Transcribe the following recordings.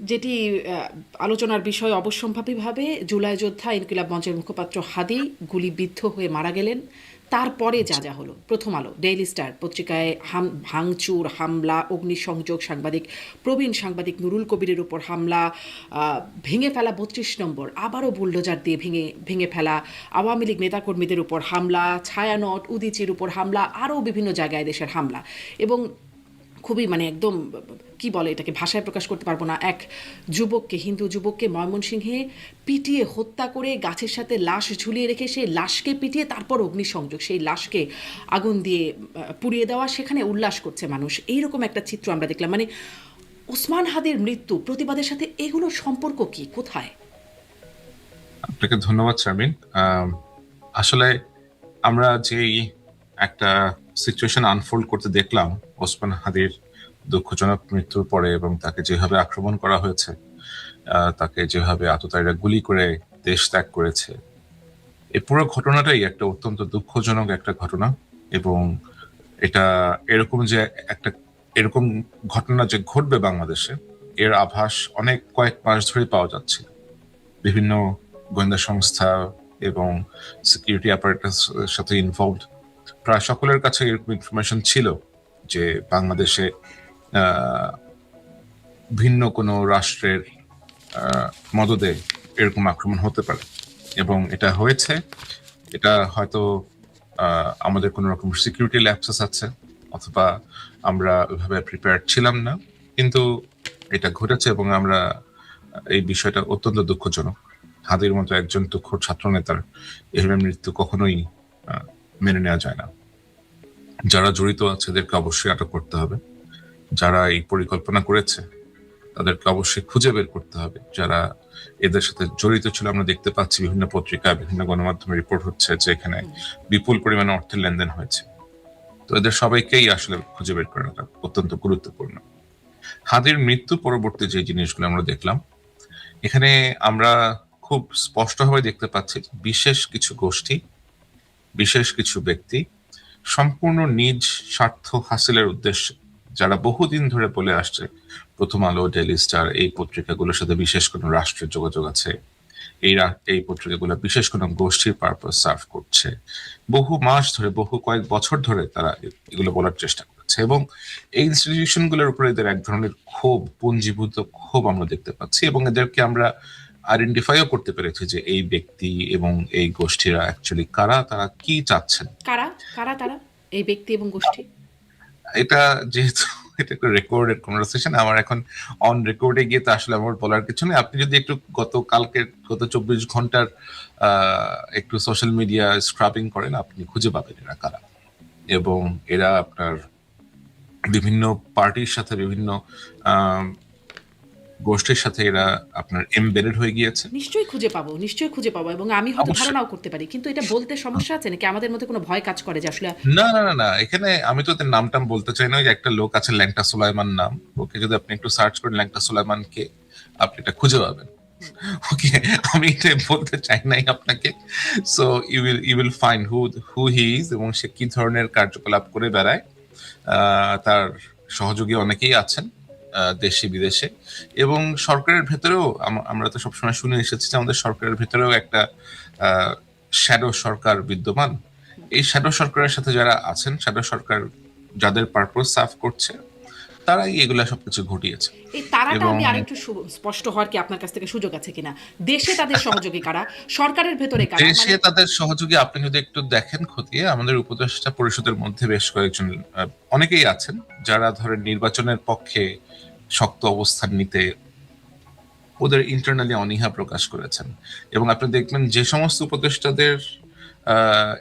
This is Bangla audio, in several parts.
যেটি আলোচনার বিষয় অবশ্যম্ভাবীভাবে জুলাই যোদ্ধা ইনকিলাব মঞ্চের মুখপাত্র হাদি গুলিবিদ্ধ হয়ে মারা গেলেন। তারপরে যা যা হলো, প্রথম আলো, ডেইলি স্টার পত্রিকায় হাম, ভাঙচুর, হামলা, অগ্নিসংযোগ, সাংবাদিক প্রবীণ সাংবাদিক নুরুল কবিরের উপর হামলা ভেঙে ফেলা বত্রিশ নম্বর, আবারও বুলডোজার দিয়ে ভেঙে ভেঙে ফেলা আওয়ামী লীগ নেতাকর্মীদের উপর হামলা, ছায়ানট, উদিচির উপর হামলা, আরও বিভিন্ন জায়গায় দেশের হামলা। এবং খুবই মানে একদম, কি বলে এটাকে, ভাষায় প্রকাশ করতে পারব না। এক যুবককে, হিন্দু যুবককে ময়মনসিংহে পিটিয়ে হত্যা করে গাছের সাথে লাশ ঝুলিয়ে রেখে সেই লাশকে পিটিয়ে তারপর অগ্নিসংযোগ, সেই লাশকে আগুন দিয়ে পুড়িয়ে দেওয়া, সেখানে উল্লাস করছে মানুষ। এইরকম একটা চিত্র আমরা দেখলাম। মানে ওসমান হাদির মৃত্যু, প্রতিবাদের সাথে এগুলোর সম্পর্ক কি? কোথায়? আপনাকে ধন্যবাদ, শারমিন। আসলে আমরা যেই একটা সিচুয়েশন আনফোল্ড করতে দেখলাম, ওসমান হাদির দুঃখজনক মৃত্যুর পরে এবং তাকে যেভাবে আক্রমণ করা হয়েছে তাকে যেভাবে আততায়ীরা গুলি করে দেশ ত্যাগ করেছে এই পুরো ঘটনাটাই একটা অত্যন্ত দুঃখজনক একটা ঘটনা এবং এটা এরকম যে একটা, এরকম ঘটনা যে ঘটবে বাংলাদেশে, এর আভাস অনেক কয়েক মাস ধরে পাওয়া যাচ্ছে। বিভিন্ন গোয়েন্দা সংস্থা এবং সিকিউরিটি অ্যাপারেটাস সাথে ইনভলভড প্রায় সকলের কাছে এরকম ইনফরমেশন ছিল যে বাংলাদেশে ভিন্ন কোনো রাষ্ট্রের মদদে এরকম আক্রমণ হতে পারে। এবং এটা হয়েছে, এটা হয়তো আমাদের কোনো রকম সিকিউরিটি ল্যাপসেস আছে, অথবা আমরা ওইভাবে প্রিপেয়ার ছিলাম না, কিন্তু এটা ঘটেছে এবং আমরা এই বিষয়টা অত্যন্ত দুঃখজনক। হাদির মতো একজন তুখোর ছাত্র নেতার এভাবে মৃত্যু কখনোই মেনে নেওয়া যায় না। যারা জড়িত আছে, এদেরকে অবশ্যই আটক করতে হবে। যারা এই পরিকল্পনা করেছে, তাদেরকে অবশ্যই খুঁজে বের করতে হবে। যারা এদের সাথে জড়িত ছিল, আমরা দেখতে পাচ্ছি বিভিন্ন পত্রিকা, বিভিন্ন গণমাধ্যমে রিপোর্ট হচ্ছে যে এখানে বিপুল পরিমাণে অর্থের লেনদেন হয়েছে। তো এদের সবাইকেই আসলে খুঁজে বের করাটা অত্যন্ত গুরুত্বপূর্ণ। হাদির মৃত্যু পরবর্তী যে জিনিসগুলো আমরা দেখলাম, এখানে আমরা খুব স্পষ্টভাবে দেখতে পাচ্ছি বিশেষ কিছু গোষ্ঠী, বিশেষ কিছু ব্যক্তি সম্পূর্ণ নিজ স্বার্থ হাসিলের উদ্দেশ্যে যারা বহুদিন ধরে বলে আসছে, প্রথম আলো ডেইলি স্টার এই পত্রিকাগুলোর সাথে বিশেষ কোনো রাষ্ট্রের যোগাযোগ আছে। এই এই পত্রিকাগুলো বিশেষ কোনো গোষ্ঠীর পারপাস সার্ভ করছে। বহু মাস ধরে, বহু কয়েক বছর ধরে তারা এগুলো বলার চেষ্টা করেছে এবং এই ইনস্টিটিউশনগুলোর উপরে এদের এক ধরনের ক্ষোভ, পুঞ্জীভূত ক্ষোভ আমরা দেখতে পাচ্ছি এবং এদেরকে আমরা আইডেন্টিফাইও করতে পেরেছি যে এই ব্যক্তি এবং এই গোষ্ঠীরা অ্যাকচুয়ালি কারা, তারা কি চাচ্ছেন। কারা? কারা তারা? এই ব্যক্তি এবং গোষ্ঠী? এটা যেহেতু এটা একটু রেকর্ডেড কনভারসেশন আমার এখন অন রেকর্ডে গিয়ে তো আসলে আমার বলার কিছু নেই। আপনি যদি একটু গত কালকের গত চব্বিশ ঘণ্টার একটু সোশ্যাল মিডিয়া স্ক্রাবিং করেন, আপনি খুঁজে পাবেন এরা কারা। এবং এরা আপনার বিভিন্ন পার্টির সাথে বিভিন্ন গোষ্ঠীর সাথে এরা আপনার এমবেডেড হয়ে গিয়েছে। নিশ্চয়ই খুঁজে পাবো নিশ্চয়ই খুঁজে পাবো এবং আমি হয়তো। ধারণাও করতে পারি কিন্তু এটা বলতে সমস্যা আছে নাকি? আমাদের মধ্যে কোনো ভয় কাজ করে যে আসলে না না না না এখানে আমি তো ওদের নামটাম বলতে চাই না যে একটা লোক আছে ল্যাংটা সুলাইমান নাম। ওকে যদি আপনি একটু সার্চ করেন ল্যাংটা সুলাইমান কে আপনি এটা খুঁজে পাবেন। ওকে আমি এটা বলতে চাই নাই আপনাকে। So you will you will find who who he is এবং সে কি ধরনের কার্যকলাপ করে বেড়ায়। আহ, তার সহযোগী অনেকেই আছেন। দেশে, বিদেশে। এবং সরকারের ভেতরেও আম- আমরা তো সবসময় শুনে এসেছি যে আমাদের সরকারের ভেতরেও একটা শ্যাডো সরকার বিদ্যমান। এই শ্যাডো সরকারের সাথে যারা আছেন শ্যাডো সরকার যাদের পারপোজ সার্ভ করছে তারাই এগুলা সবকিছু ঘটিয়েছে। এই তারাটা আমি আরেকটু স্পষ্ট হওয়ার কি আপনার কাছ থেকে সুযোগ আছে কিনা? দেশে তাদের সহযোগী কারা? সরকারের ভেতরে কারা? দেশে তাদের সহযোগী আপনি যদি একটু দেখেন খতিয়ে আমাদের উপদেষ্টা পরিষদের মধ্যে বেশ কয়েকজন অনেকেই আছেন যারা ধরেন নির্বাচনের পক্ষে শক্ত অবস্থান নিতে ওদের ইন্টারনালি অনীহা প্রকাশ করেছেন। এবং আপনি দেখবেন যে সমস্ত উপদেষ্টাদের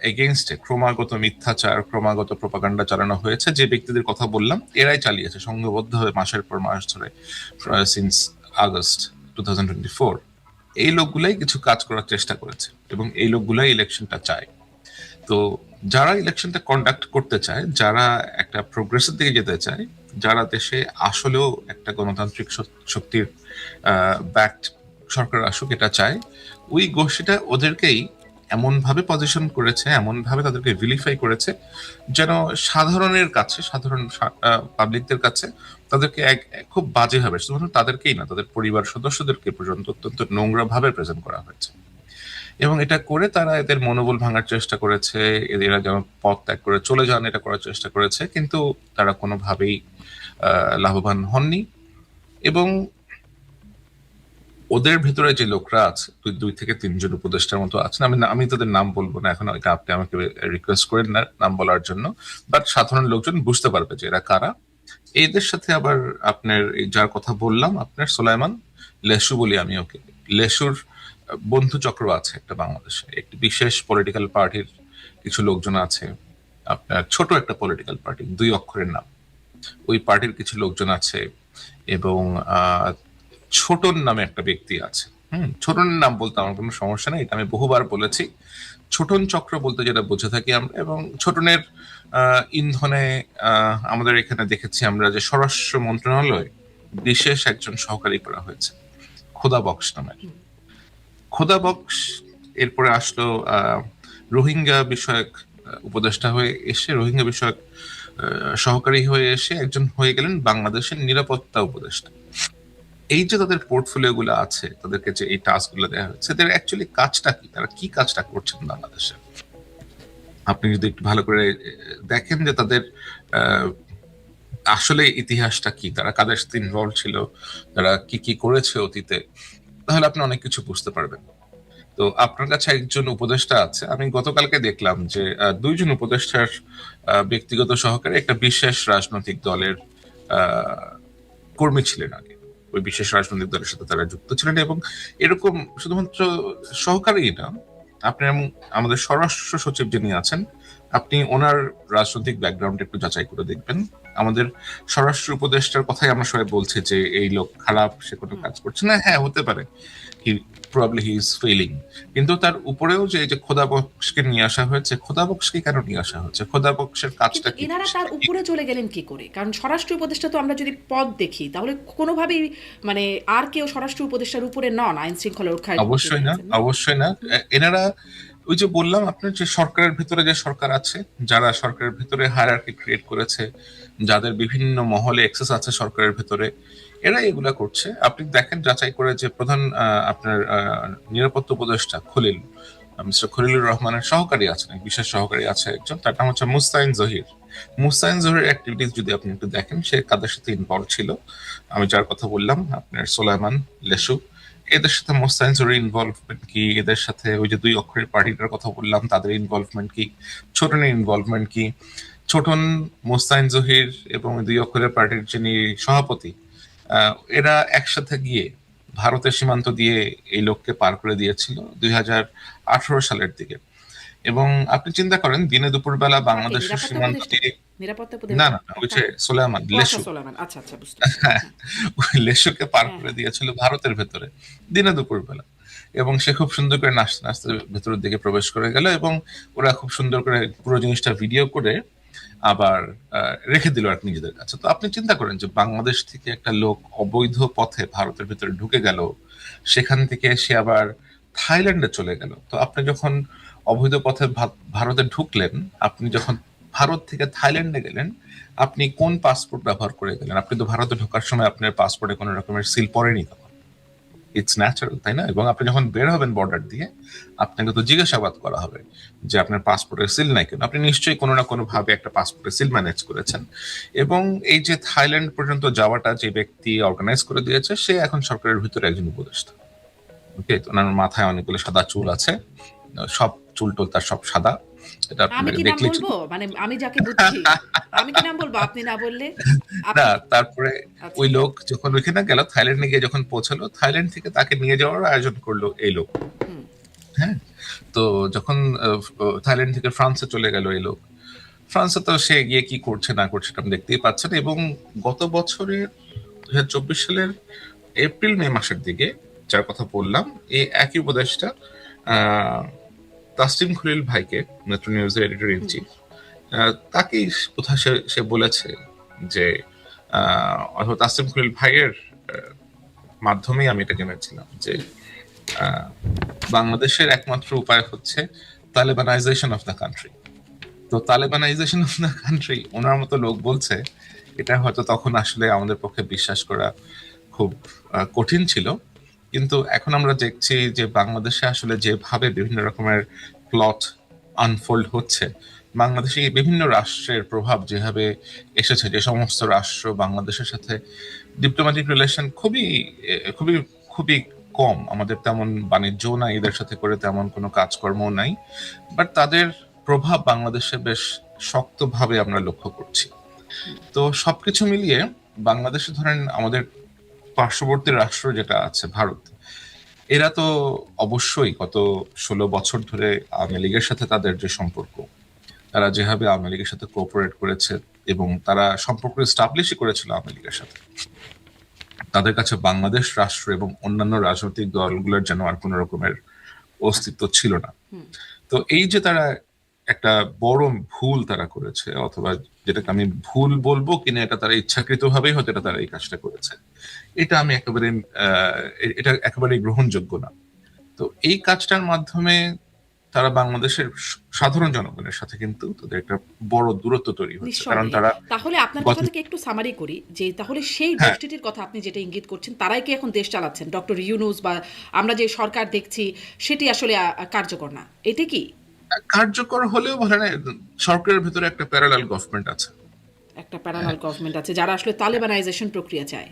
এগেনস্টে ক্রমাগত মিথ্যাচার, ক্রমাগত প্রপাগান্ডা চালানো হয়েছে। যে ব্যক্তিদের কথা বললাম, এরাই চালিয়েছে সংঘবদ্ধভাবে মাসের পর মাস ধরে সিন্স আগস্ট টু এই লোকগুলাই কিছু কাজ করার চেষ্টা করেছে এবং এই লোকগুলাই ইলেকশনটা চায়। তো যারা ইলেকশনটা কন্ডাক্ট করতে চায়, যারা একটা প্রোগ্রেসের দিকে যেতে চায়, যারা দেশে আসলেও একটা গণতান্ত্রিক শক্তির ব্যাকড সরকার আসুক, এটা চায়, ওই গোষ্ঠীটা ওদেরকেই এমন ভাবে পজিশন করেছে এমন ভাবে তাদেরকে ভিলিফাই করেছে, যেন সাধারণের কাছে, সাধারণ পাবলিকদের কাছে তাদেরকে এক খুব বাজে ভাবে শুধুমাত্র তাদেরকেই না, তাদের পরিবার সদস্যদেরকে পর্যন্ত অত্যন্ত নোংরা ভাবে প্রেজেন্ট করা হয়েছে। এবং এটা করে তারা এদের মনোবল ভাঙার চেষ্টা করেছে, এরা যেন পথ ত্যাগ করে চলে যান, এটা করার চেষ্টা করেছে, কিন্তু তারা কোনোভাবেই লাভবান হননি। এবং ওদের ভেতরে যে লোকরা আছে, দুই দুই থেকে তিনজন উপদেষ্টার মতো আছেন, আমি আমি তাদের নাম বলব না এখন আপনি আমাকে রিকোয়েস্ট করেন না নাম বলার জন্য বাট সাধারণ লোকজন বুঝতে পারবে যে এরা কারা। এদের সাথে আবার আপনার যার কথা বললাম, আপনার সোলাইমান লেসু বলি আমি ওকে। লেসুর বন্ধু চক্র আছে একটা বাংলাদেশে, একটি বিশেষ পলিটিক্যাল পার্টির কিছু লোকজন আছে, আপনার ছোট একটা পলিটিক্যাল পার্টি দুই অক্ষরের নাম। ওই পার্টির কিছু লোকজন আছে এবং ছোটন নামে একটা ব্যক্তি আছে। হুম ছোটনের নাম বলতে আমার কোনো সমস্যা নেই, এটা আমি বহুবার বলেছি। ছোটন চক্র বলতে যেটা বুঝে থাকি আমরা এবং ছোটনের ইন্ধনে আমাদের এখানে দেখেছি আমরা যে স্বরাষ্ট্র মন্ত্রণালয় বিশেষ একজন সহকারী করা হয়েছে, খোদা বক্স নামের। খোদা বক্স এরপরে আসলো রোহিঙ্গা বিষয়ক উপদেষ্টা হয়ে এসে, রোহিঙ্গা বিষয়ক সহকারী হয়ে এসে একজন হয়ে গেলেন বাংলাদেশের নিরাপত্তা উপদেষ্টা। এই যে তাদের পোর্টফোলিও গুলো আছে, তাদেরকে যে এই টাস্কগুলো দেওয়া হয়েছে, তাদের অ্যাকচুয়ালি কাজটা কি? তারা কি কাজটা করছেন বাংলাদেশে? আপনি যদি একটু ভালো করে দেখেন যে তাদের আসলে ইতিহাসটা কি? তারা কাদের সাথে ইনভলভ ছিল? তারা কি কি করেছে অতীতে? তাহলে আপনি অনেক কিছু বুঝতে পারবেন। তো আপনার কাছে একজন উপদেষ্টা আছে। আমি গতকালকে দেখলাম যে দুইজন উপদেষ্টার ব্যক্তিগত সহকারে একটা বিশেষ রাজনৈতিক দলের কর্মী ছিলেন আগে। ওই বিশেষ রাজনৈতিক দলের সাথে তারা যুক্ত ছিলেন এবং এরকম শুধুমাত্র সহকারী না, আপনি আমাদের স্বরাষ্ট্র সচিব যিনি আছেন, আপনি ওনার রাজনৈতিক ব্যাকগ্রাউন্ড একটু যাচাই করে দেখবেন। আমাদের স্বরাষ্ট্র উপদেষ্টার কথাই আমরা সবাই বলছি যে এই লোক খারাপ সে কোনো কাজ করছে না। হ্যাঁ হতে পারে। He probably he is failing কিন্তু তার উপরেও যে এই যে খোদা বক্সকে নিয়ে আসা হয়েছে খোদা বক্সকে কেন নিয়ে আসা হয়েছে? খোদা বক্সের কাজটা কি এনারা তার উপরে চলে গেলেন কি করে? কারণ স্বরাষ্ট্র উপদেষ্টা তো আমরা যদি পদ দেখি তাহলে কোনোভাবেই মানে আর কেউ স্বরাষ্ট্র উপদেষ্টার উপরে নন আইন শৃঙ্খলা রক্ষায় অবশ্যই না অবশ্যই না। এনারা ওই যে বললাম আপনার যে সরকারের ভিতরে যে সরকার আছে, যারা সরকারের ভিতরে হায়ারার্কি ক্রিয়েট করেছে, যাদের বিভিন্ন মহলে এক্সেস আছে সরকারের ভিতরে এরা এগুলা করছে। আপনি দেখেন যাচাই করে যে প্রধান আপনার নিরাপত্তা উপদেষ্টা খলিল মিস্টার খলিলুর রহমানের সহকারী আছেন বিশেষ সহকারী আছে একজন, তার নাম হচ্ছে মুস্তাইন জহির। মুস্তাইন জহির অ্যাক্টিভিটিস যদি আপনি একটু দেখেন, সে কাদের সাথে ইনভলভ ছিল? আমি যার কথা বললাম, আপনার সোলাইমান লেসু। এদের সাথে মোস্তাইন জহির ইনভলভমেন্ট কি? এদের সাথে ওই যে দুই অক্ষরের পার্টিটার কথা বললাম তাদের ইনভলভমেন্ট কি? ছোটনের ইনভলভমেন্ট কি? ছোটন মোস্তাইন জহির এবং দুই অক্ষরের পার্টির যিনি সভাপতি আহ, এরা একসাথে গিয়ে ভারতের সীমান্ত দিয়ে এই লোককে পার করে দিয়েছিল দুই হাজার আঠারো সালের দিকে। এবং আপনি চিন্তা করেন দিনে দুপুরবেলা বাংলাদেশের নিরাপত্তা সীমান্ত দিয়ে নিরাপত্তা না না ওই যে সোলাইমান লেসু। আচ্ছা আচ্ছা বুঝতে হ্যাঁ। ওই লেশুকে পার করে দিয়েছিল ভারতের ভেতরে দিনে দুপুর বেলা। এবং সে খুব সুন্দর করে নাচতে নাচতে ভেতরের দিকে প্রবেশ করে গেল এবং ওরা খুব সুন্দর করে পুরো জিনিসটা ভিডিও করে আবার রেখে দিল আর নিজেদের কাছে। তো আপনি চিন্তা করেন যে বাংলাদেশ থেকে একটা লোক অবৈধ পথে ভারতের ভিতরে ঢুকে গেল সেখান থেকে সে আবার থাইল্যান্ডে চলে গেল। তো আপনি যখন অবৈধ পথে ভারতে ঢুকলেন আপনি যখন ভারত থেকে থাইল্যান্ডে গেলেন, আপনি কোন পাসপোর্ট ব্যবহার করে গেলেন? আপনি তো ভারতে ঢোকার সময় আপনার পাসপোর্টে কোনো রকমের সিল পড়েনি তখন। ইটস ন্যাচারাল তাই না? এবং আপনি যখন বের হবেন বর্ডার দিয়ে, আপনাকে তো জিজ্ঞাসাবাদ করা হবে যে আপনার পাসপোর্টের সিল নাই কেন? আপনি নিশ্চয়ই কোনো না কোনো ভাবে একটা পাসপোর্টের সিল ম্যানেজ করেছেন। এবং এই যে থাইল্যান্ড পর্যন্ত যাওয়াটা যে ব্যক্তি অর্গানাইজ করে দিয়েছে, সে এখন সরকারের ভিতরে একজন উপদেষ্টা। ওকে ওনার মাথায় অনেকগুলো সাদা চুল আছে। সব চুল টুল তার সব সাদা। আমি কি নাম বলব? মানে আমি যাকে বুঝছি আমি কি নাম বলব? আপনি না বললে না তারপরে আচ্ছা। ওই লোক যখন ওইখানে গেল থাইল্যান্ডে গিয়ে যখন পৌঁছালো থাইল্যান্ড থেকে তাকে নিয়ে যাওয়ার আয়োজন করল এই লোক। হ্যাঁ? তো যখন থাইল্যান্ড থেকে ফ্রান্সে চলে গেল এই লোক। ফ্রান্সে তো সে গিয়ে কি করছে না করছে আপনি দেখতেই পাচ্ছেন এবং গত বছরের দু হাজার চব্বিশ সালের এপ্রিল মে মাসের দিকে যার কথা বললাম এই একই উপদেশটা আহ, তাসলিম খলিল ভাইকে মেট্রো নিউজের এডিটর ইন চিফ তাকেই কোথায় সে সে বলেছে যে অথবা তাসলিম খলিল ভাইয়ের মাধ্যমেই আমি এটা জেনেছিলাম যে বাংলাদেশের একমাত্র উপায় হচ্ছে তালেবানাইজেশন অফ দ্য কান্ট্রি। তো তালেবানাইজেশন অফ দ্য কান্ট্রি, ওনার মতো লোক বলছে, এটা হয়তো তখন আসলে আমাদের পক্ষে বিশ্বাস করা খুব কঠিন ছিল কিন্তু এখন আমরা দেখছি যে বাংলাদেশে আসলে যেভাবে বিভিন্ন রকমের প্লট আনফোল্ড হচ্ছে, বাংলাদেশে বিভিন্ন রাষ্ট্রের প্রভাব যেভাবে এসেছে, যে সমস্ত রাষ্ট্র বাংলাদেশের সাথে ডিপ্লোম্যাটিক রিলেশন খুবই খুবই খুবই কম। আমাদের তেমন বাণিজ্য নাই, এদের সাথে করে তেমন কোনো কাজকর্ম নাই। বাট তাদের প্রভাব বাংলাদেশে বেশ শক্তভাবে আমরা লক্ষ্য করছি। তো সবকিছু মিলিয়ে বাংলাদেশে ধরেন আমাদের পার্শ্ববর্তী রাষ্ট্র যেটা আছে ভারত এরা তো অবশ্যই গত ষোলো বছর ধরে আওয়ামী লীগের সাথে তাদের যে সম্পর্ক তারা যেভাবে আওয়ামী লীগের সাথে কোঅপারেট করেছে এবং তারা সম্পর্ক এস্টাবলিশই করেছিল আওয়ামী লীগের সাথে। তাদের কাছে বাংলাদেশ রাষ্ট্র এবং অন্যান্য রাজনৈতিক দলগুলোর যেন আর কোনো রকমের অস্তিত্ব ছিল না। তো এই যে তারা একটা বড় ভুল তারা করেছে অথবা যেটাকে আমি ভুল বলব কিনা এটা তারা ইচ্ছাকৃত ভাবেই হয়তো এটা তারা এই কাজটা করেছে। এটা আমি একেবারে এটা একেবারে গ্রহণযোগ্য না। তো এই কাজটার মাধ্যমে তারা বাংলাদেশের সাধারণ জনগণের সাথে কিন্তু তাদের একটা বড় দূরত্ব তৈরি হচ্ছে। কারণ তারা তাহলে আপনার কথা থেকে একটু সামারি করি যে তাহলে সেই হ্যাঁ। গোষ্ঠীটির কথা আপনি যেটা ইঙ্গিত করছেন তারাই কি এখন দেশ চালাচ্ছেন? ডক্টর ইউনুস বা আমরা যে সরকার দেখছি সেটি আসলে কার্যকর না। এটা কি কার্যকর হলেও বলে না সরকারের ভেতরে একটা প্যারালাল গভর্নমেন্ট আছে একটা প্যারালাল গভর্নমেন্ট আছে যারা আসলে তালেবানাইজেশন প্রক্রিয়া চায়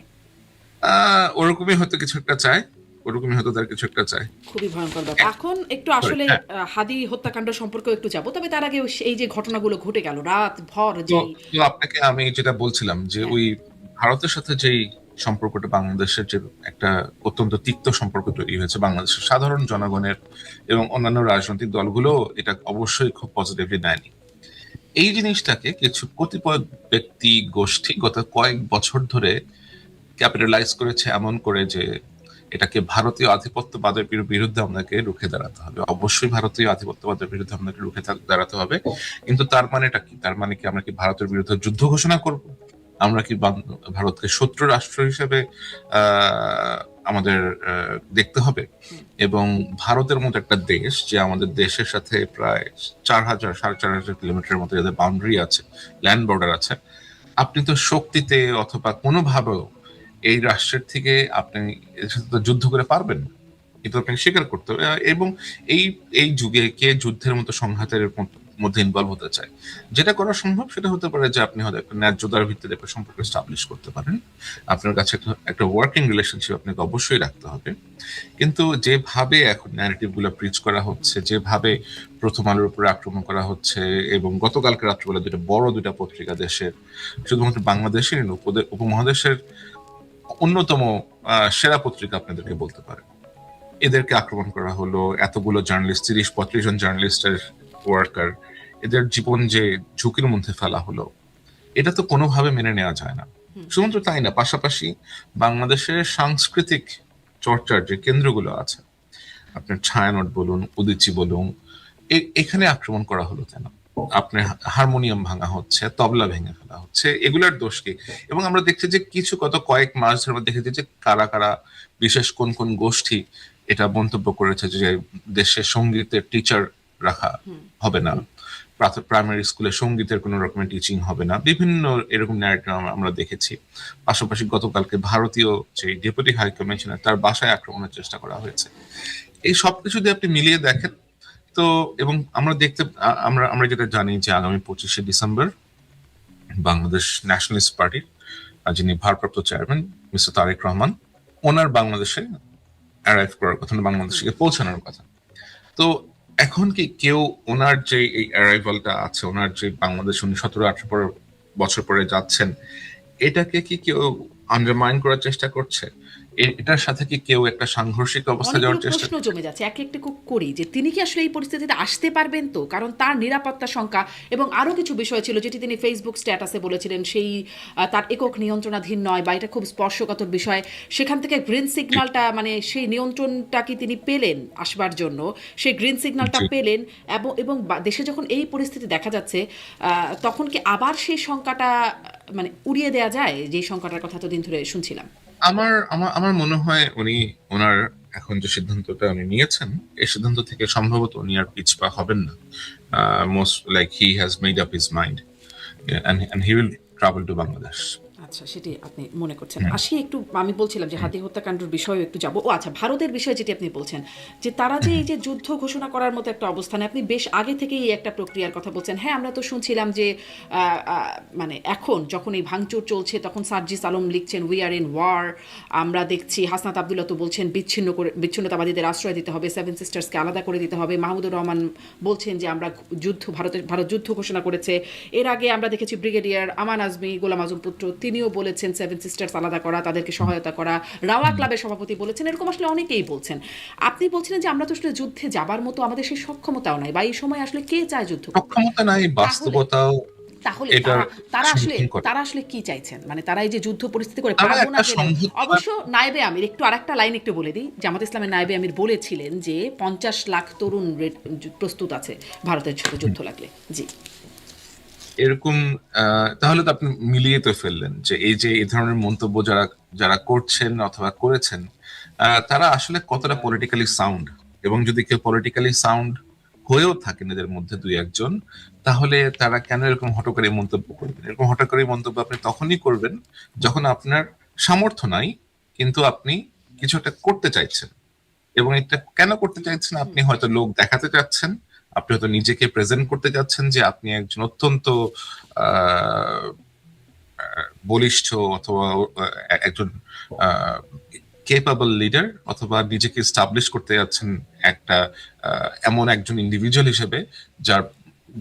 ওরকমই হয়তো কিছু একটা চায় ওরকমই হয়তো তার কিছু একটা চায় খুবই ভয়ঙ্কর ব্যাপার এখন একটু আসলে হ্যাঁ। হাদি হত্যাকাণ্ড সম্পর্কে একটু যাব তবে তার আগে এই যে ঘটনাগুলো ঘটে গেল রাত ভর যে আপনাকে আমি যেটা বলছিলাম যে হ্যাঁ। ওই ভারতের সাথে যেই সম্পর্কটা বাংলাদেশের যে একটা অত্যন্ত তিক্ত সম্পর্ক তৈরি হয়েছে বাংলাদেশের সাধারণ জনগণের এবং অন্যান্য রাজনৈতিক দলগুলো এটা অবশ্যই খুব পজিটিভলি নেয়নি এই জিনিসটাকে কিছু কতিপয় ব্যক্তি গোষ্ঠী গত কয়েক বছর ধরে ক্যাপিটালাইজ করেছে এমন করে যে এটাকে ভারতীয় আধিপত্যবাদের বিরুদ্ধে আমাদেরকে রুখে দাঁড়াতে হবে। অবশ্যই ভারতীয় আধিপত্যবাদের বিরুদ্ধে আমাদেরকে রুখে দাঁড়াতে হবে। কিন্তু তার মানে এটা কি? তার মানে কি আমরা কি ভারতের বিরুদ্ধে যুদ্ধ ঘোষণা করব? আমরা কি ভারতকে শত্রু রাষ্ট্র হিসেবে আমাদের দেখতে হবে? এবং ভারতের মতো একটা দেশ যে আমাদের দেশের সাথে প্রায় চার হাজার সাড়ে চার হাজার কিলোমিটারের মতো যাদের বাউন্ডারি আছে ল্যান্ড বর্ডার আছে আপনি তো শক্তিতে অথবা কোনোভাবেও এই রাষ্ট্রের থেকে আপনি যুদ্ধ করে পারবেন না। এটা আপনাকে স্বীকার করতে হবে। এবং এই এই যুগে কে যুদ্ধের মতো সংঘাতের মত- মধ্যে ইনভলভ হতে চায়। যেটা করা সম্ভব সেটা হতে পারে যে আপনি হয়তো একটা ন্যায্যতার ভিত্তিতে একটা সম্পর্ক স্টাবলিশ করতে পারেন। আপনার কাছে একটা ওয়ার্কিং রিলেশনশিপ আপনাকে অবশ্যই রাখতে হবে। কিন্তু যেভাবে এখন ন্যারেটিভগুলো প্রিচ করা হচ্ছে, যেভাবে প্রথম আলোর উপরে আক্রমণ করা হচ্ছে এবং গতকালকে রাত্রিবেলা দুটো বড় দুটা পত্রিকা দেশের, শুধুমাত্র বাংলাদেশের উপমহাদেশের অন্যতম সেরা পত্রিকা আপনাদেরকে বলতে পারে। এদেরকে আক্রমণ করা হলো, এতগুলো জার্নালিস্ট তিরিশ, পঁয়ত্রিশ জন জার্নালিস্টের ওয়ার্কার এদের জীবন যে ঝুঁকির মধ্যে ফেলা হলো এটা তো কোনোভাবে মেনে নেওয়া যায় না। শুধুমাত্র তাই না পাশাপাশি বাংলাদেশের সাংস্কৃতিক চর্চার যে কেন্দ্রগুলো আছে আপনার ছায়ানট বলুন উদিচি বলুন এখানে আক্রমণ করা হলো কেন? আপনার হারমোনিয়াম ভাঙা হচ্ছে তবলা ভেঙে ফেলা হচ্ছে এগুলার দোষ কি? এবং আমরা দেখছি যে কিছু গত কয়েক মাস ধরে আমরা দেখেছি যে কারা কারা বিশেষ কোন কোন গোষ্ঠী এটা মন্তব্য করেছে যে দেশে সঙ্গীতের টিচার রাখা হবে না। প্রাইমারি স্কুলে সঙ্গীতের কোনো রকমের টিচিং হবে না। বিভিন্ন এরকম ন্যারেটিভ আমরা দেখেছি। পাশাপাশি গতকালকে ভারতীয় যে ডেপুটি হাই কমিশনার তার বাসায় আক্রমণের চেষ্টা করা হয়েছে। এই সবকিছু দিয়ে আপনি মিলিয়ে দেখেন, তো এবং আমরা দেখতে আমরা আমরা যেটা জানি যে আগামী পঁচিশে ডিসেম্বর বাংলাদেশ ন্যাশনালিস্ট পার্টির যিনি ভারপ্রাপ্ত চেয়ারম্যান মিস্টার তারেক রহমান, ওনার বাংলাদেশে অ্যারাইভ করার কথা না বাংলাদেশে পৌঁছানোর কথা। তো এখন কি কেউ ওনার যে এই অ্যারাইভালটা আছে, ওনার যে বাংলাদেশ উনি সতেরো, আঠারো বছর পরে যাচ্ছেন, এটাকে কি কেউ আন্ডারমাইন করার চেষ্টা করছে? এটার সাথে কি কেউ একটা সাংঘর্ষিক অবস্থা যাওয়ার চেষ্টা প্রশ্ন জমে যাচ্ছে এক একটা খুব করি যে তিনি কি আসলে এই পরিস্থিতিতে আসতে পারবেন তো? কারণ তার নিরাপত্তা শঙ্কা এবং আরও কিছু বিষয় ছিল যেটি তিনি ফেসবুক স্ট্যাটাসে বলেছিলেন সেই তার একক নিয়ন্ত্রণাধীন নয় বা এটা খুব স্পর্শকাতর বিষয়। সেখান থেকে গ্রিন সিগন্যালটা মানে সেই নিয়ন্ত্রণটা কি তিনি পেলেন আসবার জন্য? সেই গ্রিন সিগন্যালটা পেলেন এবং এবং দেশে যখন এই পরিস্থিতি দেখা যাচ্ছে তখন কি আবার সেই আহ, মানে উড়িয়ে দেওয়া যায়? যে শঙ্কাটার কথা তো দিন ধরে শুনছিলাম। আমার আমার আমার মনে হয় উনি ওনার এখন যে সিদ্ধান্তটা উনি নিয়েছেন, এই সিদ্ধান্ত থেকে সম্ভবত উনি আর পিছপা হবেন না। Most like he has made up his mind and he will travel to Bangladesh আচ্ছা সেটি আপনি মনে করছেন। আসি একটু আমি বলছিলাম যে হাতি হত্যাকাণ্ডের বিষয়ে একটু যাব। ও আচ্ছা ভারতের বিষয়ে যেটি আপনি বলছেন যে তারা যে এই যে যুদ্ধ ঘোষণা করার মতো একটা অবস্থানে আপনি বেশ আগে থেকেই এই একটা প্রক্রিয়ার কথা বলছেন। হ্যাঁ আমরা তো শুনছিলাম যে মানে এখন যখন এই ভাঙচুর চলছে তখন সার্জিস আলম লিখছেন উই আর ইন ওয়ার আমরা দেখছি হাসনাত আবদুল্লাহ তো বলছেন বিচ্ছিন্ন করে বিচ্ছিন্নতাবাদীদের আশ্রয় দিতে হবে সেভেন সিস্টার্সকে আলাদা করে দিতে হবে। মাহমুদুর রহমান বলছেন যে আমরা যুদ্ধ ভারতের ভারত যুদ্ধ ঘোষণা করেছে। এর আগে আমরা দেখেছি ব্রিগেডিয়ার আমান আজমি গোলাম আজম পুত্র তিনিও বলেছেন সেভেন সিস্টার্স আলাদা করা তাদেরকে সহায়তা করা। রাওয়া ক্লাবের সভাপতি বলেছেন এরকম আসলে অনেকেই বলছেন। আপনি বলছিলেন যে আমরা তো আসলে যুদ্ধে যাবার মতো আমাদের সেই সক্ষমতাও নাই বা এই সময় আসলে কে চায় যুদ্ধ সক্ষমতা নাই বাস্তবতাও তাহলে তারা- আসলে তারা আসলে কি চাইছেন? মানে তারা এই যে যুদ্ধ পরিস্থিতি করে পারব না অবশ্য নায়েবে আমির একটু আরেকটা লাইন একটু বলে দিই। জামাত ইসলামের নায়েবে আমির বলেছিলেন যে পঞ্চাশ লাখ তরুণ প্রস্তুত আছে ভারতের যুদ্ধ লাগলে। জি। এরকম আহ, তাহলে তো আপনি মিলিয়ে তো ফেললেন যে এই যে এই ধরনের মন্তব্য যারা যারা করছেন অথবা করেছেন তারা আসলে কতটা পলিটিক্যালি সাউন্ড এবং যদি কেউ পলিটিক্যালি সাউন্ড হয়েও থাকেন এদের মধ্যে দুই একজন তাহলে তারা কেন এরকম হটকারী মন্তব্য করবেন? এরকম হটকারী মন্তব্য আপনি তখনই করবেন যখন আপনার সামর্থ্য নাই কিন্তু আপনি কিছু একটা করতে চাইছেন। এবং এটা কেন করতে চাইছেন? আপনি হয়তো লোক দেখাতে চাচ্ছেন আপনি হয়তো নিজেকে প্রেজেন্ট করতে যাচ্ছেন যে আপনি একজন অত্যন্ত বলিষ্ঠ অথবা একজন কেপাবল লিডার অথবা নিজেকে স্টাবলিশ করতে যাচ্ছেন একটা এমন একজন ইন্ডিভিজুয়াল হিসেবে যার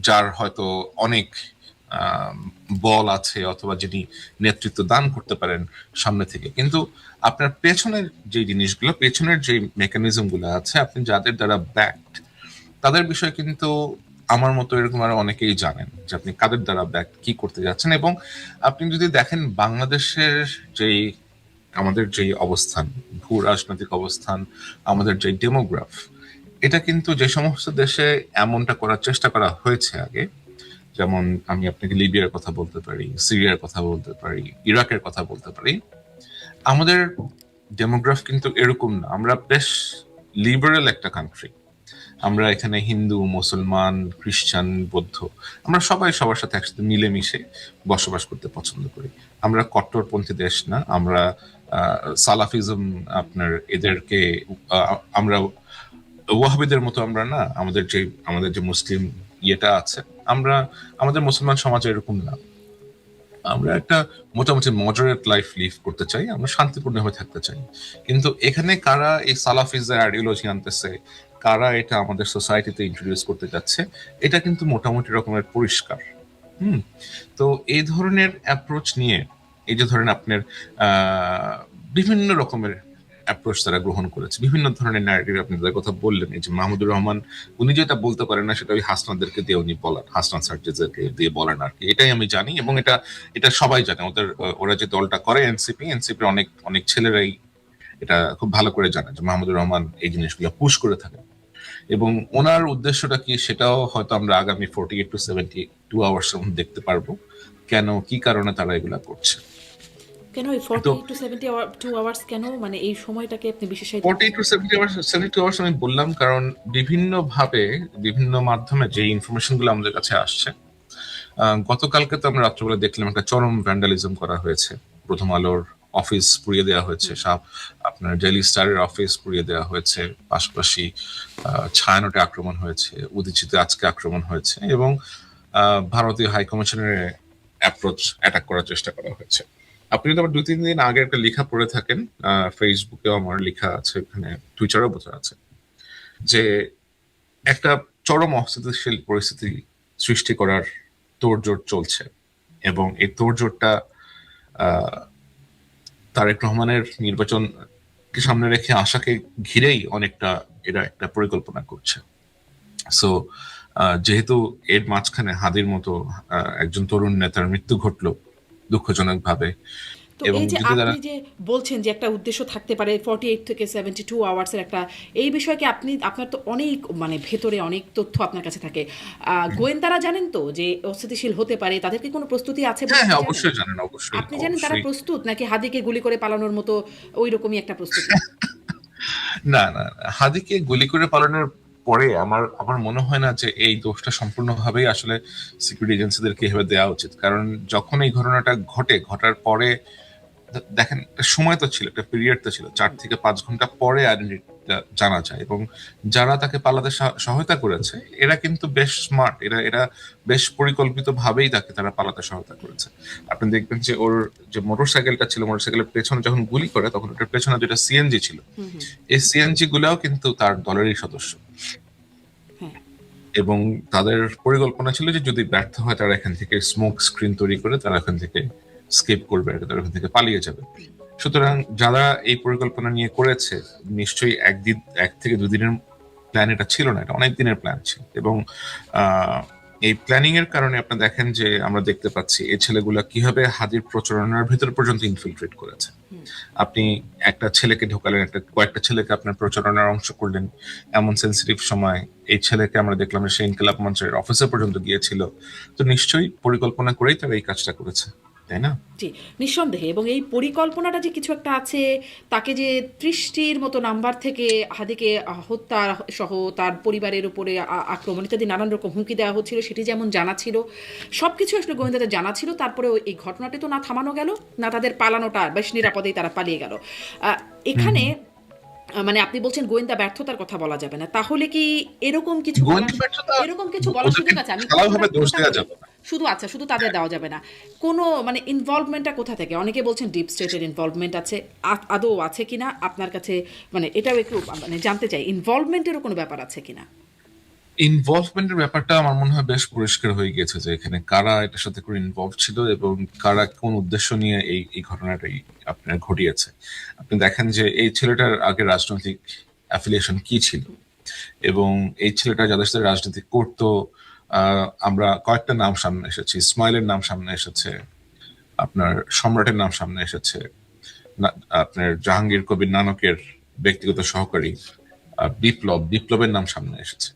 যার হয়তো অনেক বল আছে অথবা যিনি নেতৃত্ব দান করতে পারেন সামনে থেকে। কিন্তু আপনার পেছনের যে জিনিসগুলো, পেছনের যে মেকানিজমগুলো আছে, আপনি যাদের দ্বারা ব্যাকড তাদের বিষয়ে কিন্তু আমার মতো এরকম আরও অনেকেই জানেন যে আপনি কাদের দ্বারা ব্যাক কি করতে যাচ্ছেন এবং আপনি যদি দেখেন বাংলাদেশের যেই, আমাদের যে অবস্থান, ভূ রাজনৈতিক অবস্থান, আমাদের যে ডেমোগ্রাফ এটা কিন্তু যে সমস্ত দেশে এমনটা করার চেষ্টা করা হয়েছে আগে, যেমন আমি আপনাকে লিবিয়ার কথা বলতে পারি, সিরিয়ার কথা বলতে পারি, ইরাকের কথা বলতে পারি, আমাদের ডেমোগ্রাফ কিন্তু এরকম না। আমরা বেশ লিবারেল একটা কান্ট্রি আমরা এখানে হিন্দু, মুসলমান, খ্রিস্টান, বৌদ্ধ, আমরা সবাই সবার সাথে একসাথে মিলেমিশে বসবাস করতে পছন্দ করি। আমরা কট্টরপন্থী দেশ না, আমরা সালাফিজম আপনার এদেরকে আমরা ওয়াহাবিদের মতো আমরা না, আমাদের যে আমাদের যে মুসলিম ইয়েটা আছে, আমরা, আমাদের মুসলমান সমাজ এরকম না। আমরা একটা মোটামুটি মডারেট লাইফ লিভ করতে চাই, আমরা শান্তিপূর্ণভাবে থাকতে চাই। কিন্তু এখানে কারা এই সালাফিজের আইডিওলজি আনতেছে কারা এটা আমাদের সোসাইটিতে ইন্ট্রোডিউস করতে যাচ্ছে, এটা কিন্তু মোটামুটি রকমের পরিষ্কার। হুম, তো এই ধরনের অ্যাপ্রোচ নিয়ে, এই যে ধরেন আপনার বিভিন্ন রকমের অ্যাপ্রোচ তারা গ্রহণ করেছে। বিভিন্ন ধরনের ন্যারেটিভ আপনি যাদের কথা বললেন, এই যে মাহমুদুর রহমান, উনি যেটা বলতে পারেন না, সেটা ওই হাসনাদেরকে দিয়ে উনি বলেন হাসনান সার্জেসদেরকে দিয়ে বলেন আর কি। এটাই আমি জানি এবং এটা এটা সবাই জানে। ওদের, ওরা যে দলটা করে, এনসিপি, এনসিপির অনেক অনেক ছেলেরাই এটা খুব ভালো করে জানে যে মাহমুদুর রহমান এই জিনিসগুলো পুশ করে থাকেন। এবং ওনার উদ্দেশ্যটা কি সেটাও হয়তো আমরা আগামী forty eight to seventy two hours মধ্যে দেখতে পারব। কেন কি কারণে তারা এগুলা করছে? কেন এই forty to seventy two hours কেন? মানে এই সময়টাকে আপনি বিশেষায়িত forty to seventy hours seventy hours আমি বললাম কারণ বিভিন্ন ভাবে বিভিন্ন মাধ্যমে যে ইনফরমেশনগুলো আমাদের কাছে আসছে গতকালকে তো আমরা রাত্রবেলা দেখলাম একটা চরম ভ্যান্ডালিজম করা হয়েছে। প্রথম আলোর অফিস পুড়িয়ে দেওয়া হয়েছে সব আপনার ডেলি স্টারের অফিস পুড়িয়ে দেওয়া হয়েছে পাশাপাশি ছায়ানটে আক্রমণ হয়েছে উদিচিতে আজকে আক্রমণ হয়েছে এবং ভারতীয় হাই কমিশনের অ্যাপ্রোচ অ্যাটাক করার চেষ্টা করা হয়েছে। আপনি যদি আবার দুই তিন দিন আগে একটা লেখা পড়ে থাকেন ফেসবুকেও আমার লেখা আছে ওখানে টুইটারও বোঝা আছে যে একটা চরম অস্থিতিশীল পরিস্থিতি সৃষ্টি করার তোড়জোড় চলছে এবং এই তোড়জোড়টা আহ, তারেক রহমানের নির্বাচনকে সামনে রেখে আশাকে ঘিরেই অনেকটা এরা একটা পরিকল্পনা করছে। সো যেহেতু এর মাঝখানে হাদির মতো একজন তরুণ নেতার মৃত্যু ঘটলো দুঃখজনক ভাবে তো এই যে আপনি যে বলছেন যে একটা উদ্দেশ্য থাকতে পারে ফর্টি এইট থেকে সেভেন্টি টু আওয়ার্সের একটা এই বিষয়কে আপনি আপনার তো অনেক মানে ভেতরে অনেক তথ্য আপনার কাছে থাকে গোয়েন্দারা জানেন তো যে অস্থিতিশীল হতে পারে তাদেরকে কোনো প্রস্তুতি আছে হ্যাঁ হ্যাঁ? অবশ্যই জানেন অবশ্যই আপনি জানেন তারা প্রস্তুত নাকি হাদিকে গুলি করে পালানোর মতো ওই রকমই একটা প্রস্তুতি না না। হাদিকে গুলি করে পালানোর পরে আমার আমার মনে হয় না যে এই দোষটা সম্পূর্ণভাবেই আসলে সিকিউরিটি এজেন্সিদেরকে এভাবে দেওয়া উচিত কারণ যখন এই ঘটনাটা ঘটে ঘটার পরে দেখেন একটা সময় তো ছিল একটা পিরিয়ড তো ছিল। চার থেকে পাঁচ ঘণ্টা পরে আইডেন্টিটিটা জানা যায় এবং যারা তাকে পালাতে সহায়তা করেছে এরা কিন্তু বেশ স্মার্ট এরা এরা বেশ পরিকল্পিত ভাবেই তাকে তারা পালাতে সহায়তা করেছে। আপনি দেখবেন যে ওর যে মোটরসাইকেলটা ছিল মোটরসাইকেলের পেছনে যখন গুলি করে তখন ওটার পেছনে যেটা সিএনজি ছিল। এই সিএনজি গুলাও কিন্তু তার দলেরই সদস্য। হ্যাঁ। এবং তাদের পরিকল্পনা ছিল যে যদি ব্যর্থ হয় তারা এখান থেকে স্মোক স্ক্রিন তৈরি করে তারা এখান থেকে স্কেপ করবে আর কি, থেকে পালিয়ে যাবে। সুতরাং যারা এই পরিকল্পনা নিয়ে করেছে নিশ্চয়ই একদিন এক থেকে দুদিনের প্ল্যান এটা ছিল না এটা অনেক দিনের প্ল্যান ছিল। এবং এই প্ল্যানিং এর কারণে আপনি দেখেন যে আমরা দেখতে পাচ্ছি এই ছেলেগুলা কীভাবে হাদির প্রচারণার ভিতর পর্যন্ত ইনফিলট্রেট করেছে। আপনি একটা ছেলেকে ঢোকালেন একটা কয়েকটা ছেলেকে আপনার প্রচারণার অংশ করলেন। এমন সেন্সিটিভ সময় এই ছেলেকে আমরা দেখলাম সে ইনকিলাব মঞ্চের অফিসে পর্যন্ত গিয়েছিল। তো নিশ্চয়ই পরিকল্পনা করেই তারা এই কাজটা করেছে। তাই না? জি নিঃসন্দেহে। এবং এই পরিকল্পনাটা যে কিছু একটা আছে তাকে যে ত্রিশটির মতো নাম্বার থেকে হাদিকে হত্যা সহ তার পরিবারের উপরে আক্রমণ ইত্যাদি নানান রকম হুমকি দেওয়া হচ্ছিল সেটি যেমন জানা ছিল সব কিছু আসলে গোয়েন্দাদের জানা ছিল তারপরে এই ঘটনাটি তো না থামানো গেল না তাদের পালানোটা বেশ নিরাপদেই তারা পালিয়ে গেল। আহ, এখানে মানে আপনি বলছেন গোয়েন্দা ব্যর্থতার কথা বলা যাবে না তাহলে কি এরকম কিছু বলা- এরকম কিছু বলার ওদেরকে সুযোগ আছে আমি না। শুধু আচ্ছা শুধু তাদের দেওয়া যাবে না। কোনো মানে ইনভলভমেন্টটা কোথা থেকে? অনেকে বলছেন ডিপ স্টেটের ইনভলভমেন্ট আছে। আদৌ আছে কি না আপনার কাছে মানে এটাও একটু মানে জানতে চাই ইনভলভমেন্টেরও কোনো ব্যাপার আছে কিনা? ইনভলভমেন্টের ব্যাপারটা আমার মনে হয় বেশ পরিষ্কার হয়ে গেছে যে এখানে কারা এটার সাথে করে ইনভলভ ছিল এবং কারা কোন উদ্দেশ্য নিয়ে এই এই ঘটনাটাই আপনার ঘটিয়েছে। আপনি দেখেন যে এই ছেলেটার আগে রাজনৈতিক অ্যাফিলিয়েশন কি ছিল? এবং এই ছেলেটা যাদের সাথে রাজনীতি করতো আমরা কয়েকটা নাম সামনে এসেছে। ইসমাইলের নাম সামনে এসেছে, আপনার সম্রাটের নাম সামনে এসেছে আপনার জাহাঙ্গীর কবির নানকের ব্যক্তিগত সহকারী বিপ্লব, বিপ্লবের নাম সামনে এসেছে।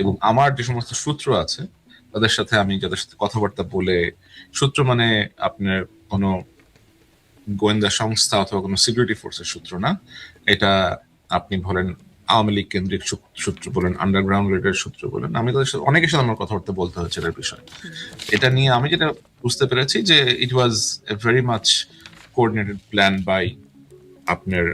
এবং আমার যে সমস্ত সূত্র আছে, তাদের সাথে আমি যাদের সাথে কথাবার্তা বলে, সূত্র মানে আপনার কোনো গোয়েন্দা সংস্থা অথবা কোনো সিকিউরিটি ফোর্সের সূত্র না। এটা আপনি বলেন আওয়ামী লীগ কেন্দ্রিক সূত্র বলেন আন্ডারগ্রাউন্ড রেডের সূত্র বলেন, আমি তাদের সাথে, অনেকের সাথে আমার কথাবার্তা বলতে হয়েছে এটার বিষয়ে। এটা নিয়ে আমি যেটা বুঝতে পেরেছি যে it was a very much coordinated plan by আপনার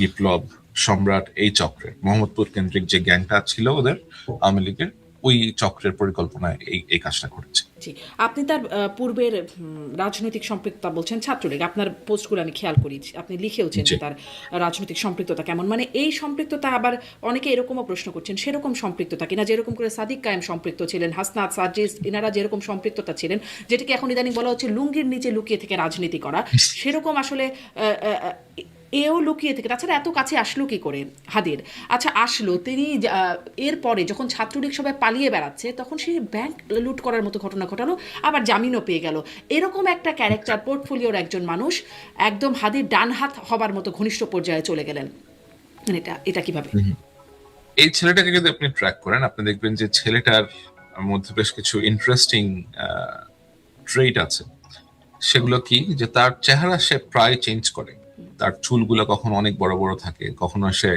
বিপ্লব সম্রাট এই চক্রের। মোহাম্মদপুর কেন্দ্রিক যে গ্যাংটা ছিল ওদের, আওয়ামী লীগের ওই চক্রের পরিকল্পনায় এই এই কাজটা করেছে। জি আপনি তার পূর্বের রাজনৈতিক সম্পৃক্ততা বলছেন ছাত্রলীগ আপনার পোস্টগুলো আমি খেয়াল করি আপনি লিখেওছেন যে তার রাজনৈতিক সম্পৃক্ততা কেমন। মানে এই সম্পৃক্ততা আবার অনেকে এরকমও প্রশ্ন করছেন সেরকম সম্পৃক্ততা কিনা যেরকম করে সাদিক কায়েম সম্পৃক্ত ছিলেন হাসনাত সাজিস ইনারা যেরকম সম্পৃক্ততা ছিলেন যেটাকে এখন ইদানিং বলা হচ্ছে লুঙ্গির নিচে লুকিয়ে থেকে রাজনীতি করা সেরকম আসলে এও লুকিয়ে থেকে তাছাড়া এত কাছে আসলো কি করে? হাদির। আচ্ছা আসলো। তিনি এরপরে যখন ছাত্রলীগ সবাই পালিয়ে বেড়াচ্ছে তখন সে ব্যাংক লুট করার মতো ঘটনা ঘটালো আবার জামিনও পেয়ে গেল। এরকম একটা ক্যারেক্টার পোর্টফোলিওর একজন মানুষ একদম হাদির ডান হাত হবার মতো ঘনিষ্ঠ পর্যায়ে চলে গেলেন। মানে এটা এটা কীভাবে? এই ছেলেটাকে যদি আপনি ট্র্যাক করেন আপনি দেখবেন যে ছেলেটার মধ্যে বেশ কিছু ইন্টারেস্টিং ট্রেট আছে। সেগুলো কি? যে তার চেহারা সে প্রায় চেঞ্জ করে। তার চুলগুলো কখনো অনেক বড় বড় থাকে, কখনো সে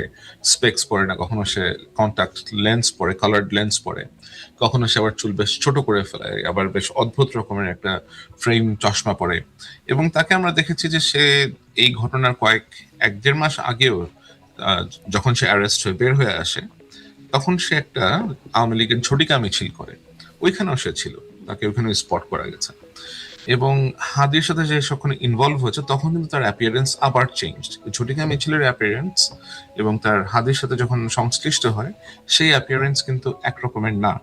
স্পেক্স পরে না, কখনো সে কন্টাক্ট লেন্স পরে কালার্ড লেন্স পরে, কখনো সে আবার চুল বেশ ছোট করে ফেলে, আবার বেশ অদ্ভুত রকমের একটা ফ্রেম চশমা পরে। এবং তাকে আমরা দেখেছি যে সে এই ঘটনার কয়েক, এক দেড় মাস আগেও যখন সে অ্যারেস্ট হয়ে বের হয়ে আসে, তখন সে একটা আওয়ামী লীগের ঝটিকা মিছিল করে, ওইখানেও সে ছিল, তাকে ওইখানে স্পট করা গেছে। এবং হাদির সাথে যে যখন ইনভলভ হয়েছে, তখন কিন্তু তার অ্যাপিয়ারেন্স আবার চেঞ্জ ঝটিকা মিছিলের অ্যাপিয়ারেন্স এবং তার হাদির সাথে যখন সংশ্লিষ্ট হয়, সেই অ্যাপিয়ারেন্স কিন্তু একরকমের না।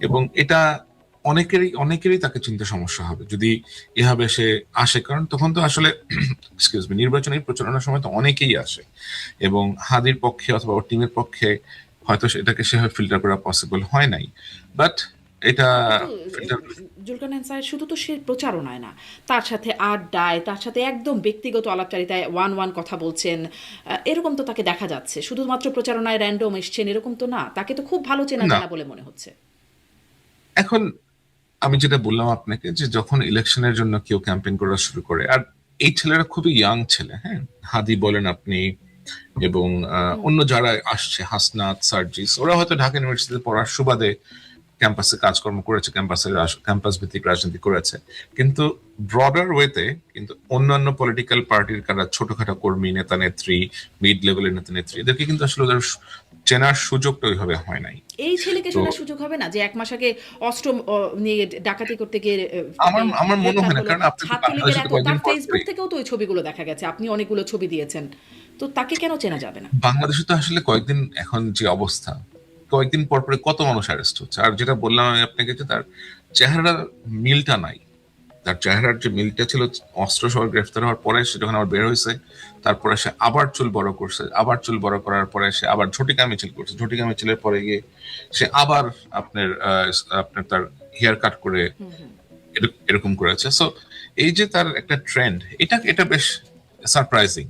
এবং এটা অনেকেরই অনেকেরই তাকে চিনতে সমস্যা হবে। যদি এভাবে সে আসে, কারণ তখন তো আসলে এক্সকিউজ মি নির্বাচনী প্রচারণার সময় তো অনেকেই আসে। এবং হাদির পক্ষে অথবা ওর টিমের পক্ষে হয়তো সেটাকে সেভাবে ফিল্টার করা পসিবল হয় নাই। বাট এটা স্যার শুধু তো সে প্রচারণায় না তার সাথে আড্ডায় তার সাথে একদম ব্যক্তিগত আলাপচারিতায় ওয়ান ওয়ান কথা বলছেন এরকম তো তাকে দেখা যাচ্ছে। শুধুমাত্র প্রচারণায় র্যান্ডম এসছেন এরকম তো না তাকে তো খুব ভালো চেনা জানা বলে মনে হচ্ছে। এখন আমি যেটা বললাম আপনাকে যে যখন ইলেকশনের জন্য কেউ ক্যাম্পেইন করা শুরু করে আর এই ছেলেরা খুবই ইয়াং ছেলে হ্যাঁ? হাদি বলেন আপনি এবং অন্য যারা আসছে হাসনাত সার্জিস ওরা হয়তো ঢাকা ইউনিভার্সিটিতে পড়ার সুবাদে ক্যাম্পাসে কাজকর্ম করেছে ক্যাম্পাসে ক্যাম্পাস ভিত্তিক রাজনীতি করেছে। কিন্তু ব্রডার ওয়েতে কিন্তু অন্যান্য পলিটিক্যাল পার্টির কারা ছোটখাটো কর্মী নেতা নেত্রী মিড লেভেলের নেতা নেত্রী এদেরকে কিন্তু আসলে ওদের চেনার সুযোগটা ওইভাবে হয় নাই। এই ছেলেকে শোনার সুযোগ হবে না যে এক মাস আগে অস্ত্র নিয়ে ডাকাতি করতে গিয়ে আমার আমার মনে হয় না কারণ আপনি তার ফেসবুক থেকেও তো ওই ছবিগুলো দেখা গেছে আপনি অনেকগুলো ছবি দিয়েছেন। তো তাকে কেন চেনা যাবে না? বাংলাদেশে তো আসলে কয়েকদিন এখন যে অবস্থা কয়েকদিন পর পরে কত মানুষ অ্যারেস্ট হচ্ছে? আর যেটা বললাম আমি আপনাকে যে তার চেহারার মিলটা নাই। তার চেহারার যে মিলটা ছিল অস্ত্র সহ গ্রেফতার হওয়ার পরে সে যখন আবার বের হয়েছে তারপরে সে আবার চুল বড় করছে আবার চুল বড় করার পরে সে আবার ঝটিকা মিছিল করছে। ঝটিকা মিছিলের পরে গিয়ে সে আবার আপনার আপনার তার হেয়ার কাট করে এরকম করেছে। সো এই যে তার একটা ট্রেন্ড এটা এটা বেশ সারপ্রাইজিং